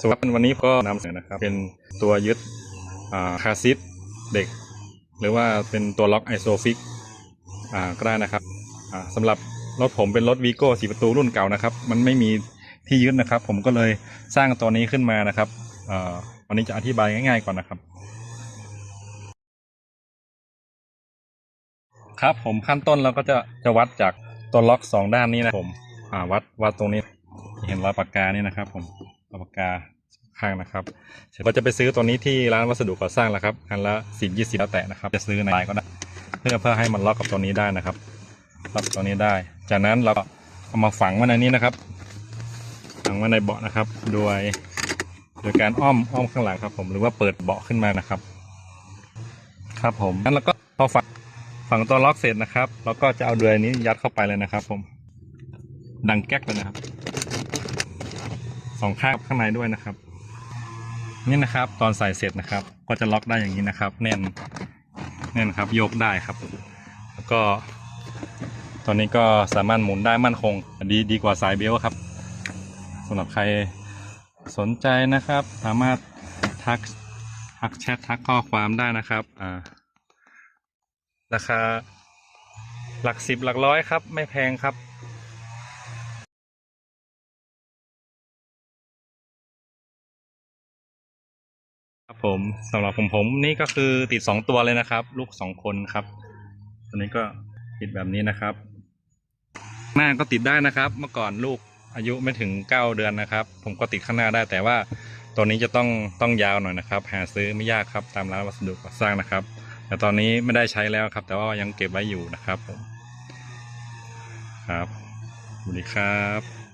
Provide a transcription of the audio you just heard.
ส่วนวันนี้ก็นำเสนอนะครับ เป็นตัวยึดคาซิตเด็ก หรือว่าเป็นตัวล็อกไอโซฟิกอ่าก็ได้นะครับสำหรับรถผมเป็นรถวีโก้สีประตูรุ่นเก่านะครับ มันไม่มีที่ยึดนะครับ ผมก็เลยสร้างตัวนี้ขึ้นมานะครับวันนี้จะอธิบายง่าย ๆก่อนนะครับ ครับผมขั้นต้นเราก็จะจะวัดจากตัวล็อกสองด้านนี้นะผมวัดวัดตรงนี้เห็นรอยปากกานี่นะครับผม อปากกาข้างนะครับเร็จะไปซื้อตัวนี้ที่ร้านวัสดุก่อสร้างแล้วครับอันละสิบยี่สิบแล้วแต่นะครับ จะซื้อไหนก็ได้เพื่อเพื่อให้มันล็อกกับตัวนี้ได้นะครับล็อกตัวนี้ได้ จากนั้นเราก็เอามาฝังไว้ในนี้นะครับ ฝังไว้ในเบาะนะครับ โดยโดยการอ้อมอ้อมข้างหลังครับ ผมหรือว่าเปิดเบาะขึ้นมานะครับ ครับผมงั้นเราก็พอฝังฝังตัวล็อกเสร็จนะครับ เราก็จะเอาเดือยนี้ยัดเข้าไปเลยนะครับ ผม ดังแก๊กเลยนะครับ สองข้างข้างในด้วยนะครับ นี่นะครับ ตอนใส่เสร็จนะครับ ก็จะล็อกได้อย่างนี้นะครับ แน่นแน่นครับ ยกได้ครับ แล้วก็ตอนนี้ก็สามารถหมุนได้มั่นคง ดีดีกว่าสายเบลต์ครับสำหรับใครสนใจนะครับ สามารถทักทักแชททักข้อความได้นะครับอ่าราคาหลักสิบหลักร้อยครับ ไม่แพงครับ ครับผมสำหรับผมผมนี่ก็คือติดสองตัวเลยนะครับ ลูกสองคนครับตัวนี้ก็ติดแบบนี้นะครับ หน้าก็ติดได้นะครับ เมื่อก่อนลูกอายุไม่ถึงเก้าเดือนนะครับ ผมก็ติดข้างหน้าได้แต่ว่าตัวนี้จะต้องต้องยาวหน่อยนะครับ หาซื้อไม่ยากครับตามร้านวัสดุก่อสร้างนะครับ แต่ตอนนี้ไม่ได้ใช้แล้วครับ แต่ว่ายังเก็บไว้อยู่นะครับผมครับสวัสดีครับ